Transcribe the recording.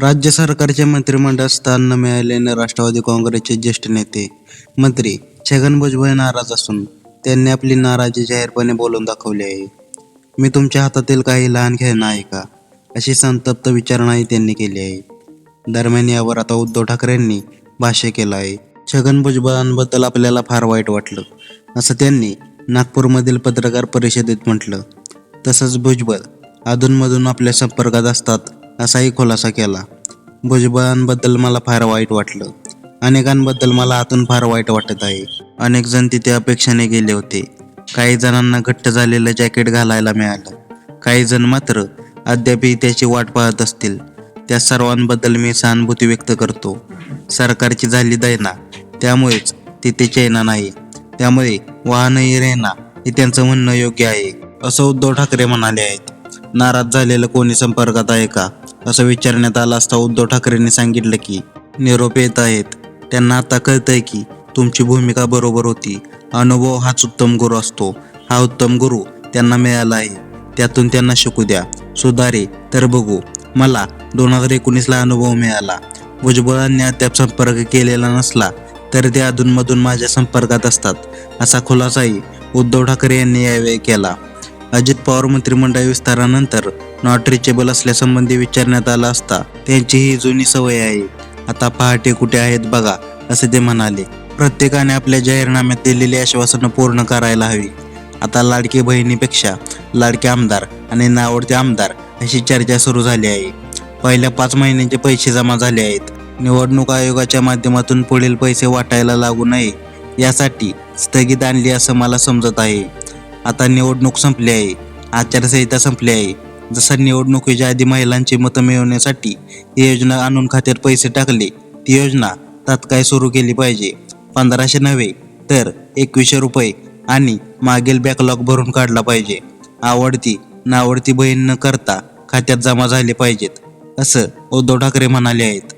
राज्य सरकारचे मंत्रिमंडळ स्थान न मिळाल्याने राष्ट्रवादी काँग्रेसचे ज्येष्ठ नेते मंत्री छगन भुजबळ नाराज असून त्यांनी आपली नाराजी जाहीरपणे बोलून दाखवली आहे. मी तुमच्या हातातील काही लहान खेळणं आहे का? अशी संतप्त विचारणाही त्यांनी केली आहे. दरम्यान यावर आता उद्धव ठाकरेंनी भाष्य केलं आहे. छगन भुजबळांबद्दल आपल्याला फार वाईट वाटलं असं त्यांनी नागपूरमधील पत्रकार परिषदेत म्हटलं. तसंच भुजबळ अधूनमधून आपल्या संपर्कात असतात असाही खुलासा केला. भुजबळांबद्दल मला फार वाईट वाटलं. अनेकांबद्दल मला आतून फार वाईट वाटत आहे. अनेक जण तिथे अपेक्षेने गेले होते. काही जणांना घट्ट झालेलं जॅकेट घालायला मिळालं. काही जण मात्र अद्यापही त्याची वाट पाहत असतील. त्या सर्वांबद्दल मी सहानुभूती व्यक्त करतो. सरकारची झाली दैना त्यामुळेच तिथे चैना नाही. त्यामुळे वाहनही रेना हे त्यांचं म्हणणं योग्य आहे. असं उद्धव ठाकरे म्हणाले आहेत. नाराज झालेलं कोणी संपर्कात आहे का? असं विचारण्यात आला असता उद्धव ठाकरेंनी सांगितलं की निरोप येत आहेत. त्यांना आता कळतंय की तुमची भूमिका बरोबर होती. अनुभव हाच उत्तम गुरु असतो. हा उत्तम गुरु त्यांना मिळाला आहे. त्यातून त्यांना शिकू द्या. सुधारे तर बघू. मला दोन हजार एकोणीसला अनुभव मिळाला. भुजबळांनी अद्याप संपर्क केलेला नसला तर ते अधूनमधून माझ्या संपर्कात असतात असा खुलासाही उद्धव ठाकरे यांनी यावेळी केला. अजित पवार मंत्रिमंडळ विस्तारानंतर नॉट रिचेबल असल्यासंबंधी विचारण्यात आला असता त्यांची ही जुनी सवय आहे. आता पहाटे कुठे आहेत बघा असे ते म्हणाले. प्रत्येकाने आपल्या जाहीरनाम्यात दिलेली आश्वासनं पूर्ण करायला हवी. आता लाडकी बहिणीपेक्षा लाडके आमदार आणि नावडते आमदार अशी चर्चा सुरू झाली आहे. पहिल्या पाच महिन्यांचे पैसे जमा झाले आहेत. निवडणूक आयोगाच्या माध्यमातून पुढील पैसे वाटायला लागू नये यासाठी स्थगित आणली असं मला समजत आहे. आता निवडणूक संपली आहे. आचारसंहिता संपली आहे. जसं निवडणुकीच्या आधी महिलांची मतं मिळवण्यासाठी ही योजना आणून खात्यात पैसे टाकले ती योजना तात्काळ सुरू केली पाहिजे. पंधराशे नव्हे तर एकवीसशे रुपये आणि मागील बॅकलॉग भरून काढला पाहिजे. आवडती नावडती बहीण न करता खात्यात जमा झाले पाहिजेत असं उद्धव ठाकरे म्हणाले आहेत.